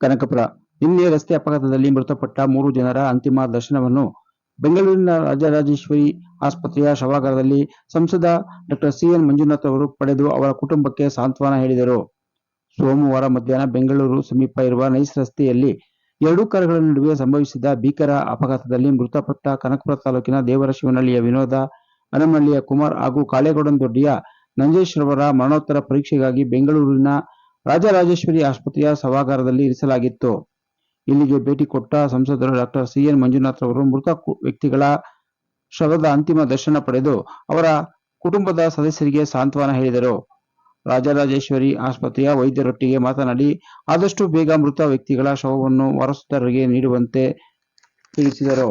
ಕನಕಪುರ. ನಿನ್ನೆ ರಸ್ತೆ ಅಪಘಾತದಲ್ಲಿ ಮೃತಪಟ್ಟ ಮೂರು ಜನರ ಅಂತಿಮ ದರ್ಶನವನ್ನು ಬೆಂಗಳೂರಿನ ರಾಜರಾಜೇಶ್ವರಿ ಆಸ್ಪತ್ರೆಯ ಶವಾಗಾರದಲ್ಲಿ ಸಂಸದ ಡಾಕ್ಟರ್ ಸಿಎನ್ ಮಂಜುನಾಥ್ ಅವರು ಪಡೆದು ಅವರ ಕುಟುಂಬಕ್ಕೆ ಸಾಂತ್ವನ ಹೇಳಿದರು. ಸೋಮವಾರ ಮಧ್ಯಾಹ್ನ ಬೆಂಗಳೂರು ಸಮೀಪ ಇರುವ ನೈಸ್ ರಸ್ತೆಯಲ್ಲಿ ಎರಡೂ ಕಾರುಗಳ ನಡುವೆ ಸಂಭವಿಸಿದ ಭೀಕರ ಅಪಘಾತದಲ್ಲಿ ಮೃತಪಟ್ಟ ಕನಕಪುರ ತಾಲೂಕಿನ ದೇವರಶಿವನಹಳ್ಳಿಯ ವಿನೋದ ಅನಮಹಳ್ಳಿಯ ಕುಮಾರ್ ಹಾಗೂ ಕಾಳೇಗೌಡನ ದೊಡ್ಡಿಯ ನಂಜೇಶ್ವರವರ ಮರಣೋತ್ತರ ಪರೀಕ್ಷೆಗಾಗಿ ಬೆಂಗಳೂರಿನ ರಾಜರಾಜೇಶ್ವರಿ ಆಸ್ಪತ್ರೆಯ ಸಭಾಗಾರದಲ್ಲಿ ಇರಿಸಲಾಗಿತ್ತು. ಇಲ್ಲಿಗೆ ಭೇಟಿ ಕೊಟ್ಟ ಸಂಸದರು ಡಾಕ್ಟರ್ ಸಿಎನ್ ಮಂಜುನಾಥ್ ಅವರು ಮೃತ ವ್ಯಕ್ತಿಗಳ ಶವದ ಅಂತಿಮ ದರ್ಶನ ಪಡೆದು ಅವರ ಕುಟುಂಬದ ಸದಸ್ಯರಿಗೆ ಸಾಂತ್ವನ ಹೇಳಿದರು. ರಾಜರಾಜೇಶ್ವರಿ ಆಸ್ಪತ್ರೆಯ ವೈದ್ಯರೊಟ್ಟಿಗೆ ಮಾತನಾಡಿ, ಆದಷ್ಟು ಬೇಗ ಮೃತ ವ್ಯಕ್ತಿಗಳ ಶವವನ್ನು ವಾರಸುದಾರರಿಗೆ ನೀಡುವಂತೆ ತಿಳಿಸಿದರು.